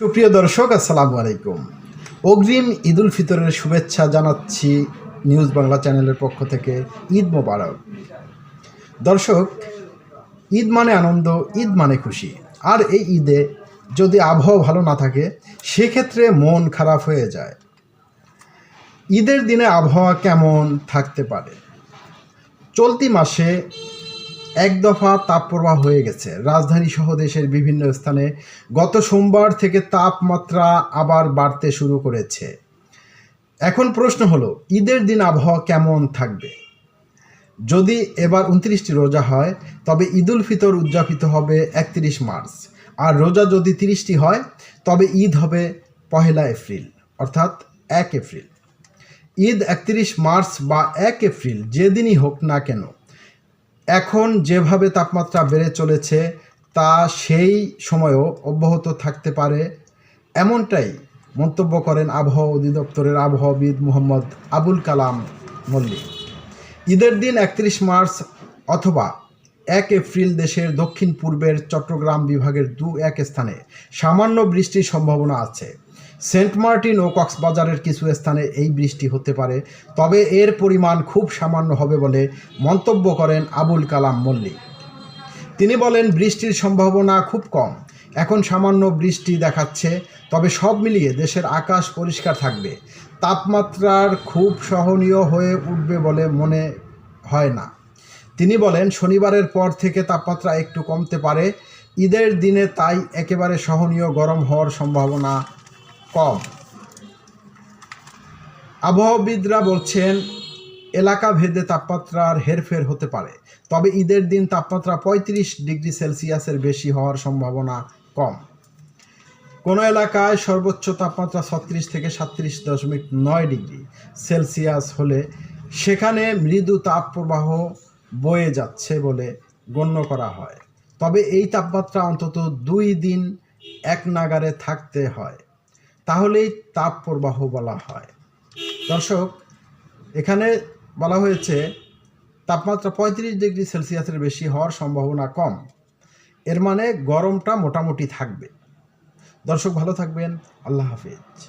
সুপ্রিয় দর্শক, আসসালামু আলাইকুম। অগ্রিম ঈদ উল ফিতরের শুভেচ্ছা জানাচ্ছি নিউজ বাংলা চ্যানেলের পক্ষ থেকে। ঈদ মোবারক। দর্শক, ঈদ মানে আনন্দ, ঈদ মানে খুশি। আর এই ঈদে যদি আবহাওয়া ভালো না থাকে, সেক্ষেত্রে মন খারাপ হয়ে যায়। ঈদের দিনে আবহাওয়া কেমন থাকতে পারে? চলতি মাসে এক দফা তাপপ্রবাহ হয়ে গেছে। রাজধানী সহ দেশের বিভিন্ন স্থানে গত সোমবার থেকে তাপমাত্রা আবার বাড়তে শুরু করেছে। এখন প্রশ্ন হলো, ঈদের দিন আবহাওয়া কেমন থাকবে? যদি এবার উনত্রিশটি রোজা হয়, তবে ঈদুল ফিতর উদযাপিত হবে একত্রিশ মার্চ। আর রোজা যদি তিরিশটি হয়, তবে ঈদ হবে পহেলা এপ্রিল, অর্থাৎ এক এপ্রিল। ঈদ একত্রিশ মার্চ বা এক এপ্রিল, যেদিনই হোক না কেন। এখন যেভাবে তাপমাত্রা বেড়ে চলেছে, তা সেই সময়ও অব্যাহত থাকতে পারে। এমনটাই মন্তব্য করেন আবহাওয়া অধিদপ্তরের আবহাওয়াবিদ মোহাম্মদ আবুল কালাম মল্লিক। ঈদের দিন একত্রিশ মার্চ অথবা এক এপ্রিল দেশের দক্ষিণ পূর্বের চট্টগ্রাম বিভাগের দু এক স্থানে সামান্য বৃষ্টির সম্ভাবনা আছে। সেন্ট মার্টিন ও কক্সবাজারের কিছু স্থানে এই বৃষ্টি হতে পারে, তবে এর পরিমাণ খুব সামান্য হবে বলে মন্তব্য করেন আবুল কালাম মল্লিক। তিনি বলেন, বৃষ্টির সম্ভাবনা খুব কম। এখন সামান্য বৃষ্টি দেখাচ্ছে, তবে সব মিলিয়ে দেশের আকাশ পরিষ্কার থাকবে। তাপমাত্রার খুব সহনীয় হয়ে উঠবে বলে মনে হয় না। তিনি বলেন, শনিবারের পর থেকে তাপমাত্রা একটু কমতে পারে। ঈদের দিনে তাই একেবারে সহনীয় গরম হওয়ার সম্ভাবনা কম। আবহাওয়াবিদরা বলছেন, এলাকা ভেদে তাপমাত্রার হেরফের হতে পারে, তবে ঈদের দিন তাপমাত্রা পঁয়ত্রিশ ডিগ্রি সেলসিয়াসের বেশি হওয়ার সম্ভাবনা কম। কোনো এলাকায় সর্বোচ্চ তাপমাত্রা ছত্রিশ থেকে সাতত্রিশ দশমিক নয় ডিগ্রি সেলসিয়াস হলে সেখানে মৃদু তাপপ্রবাহ বয়ে যাচ্ছে বলে গণ্য করা হয়। তবে এই তাপমাত্রা অন্তত দুই দিন এক নাগারে থাকতে হয়। তাহলেই তাপপ্রবাহ বলা হয়। দর্শক, এখানে বলা হয়েছে, তাপমাত্রা পঁয়ত্রিশ ডিগ্রি সেলসিয়াসের বেশি হওয়ার সম্ভাবনা কম। এর মানে গরমটা মোটামুটি থাকবে। দর্শক, ভালো থাকবেন। আল্লাহ হাফিজ।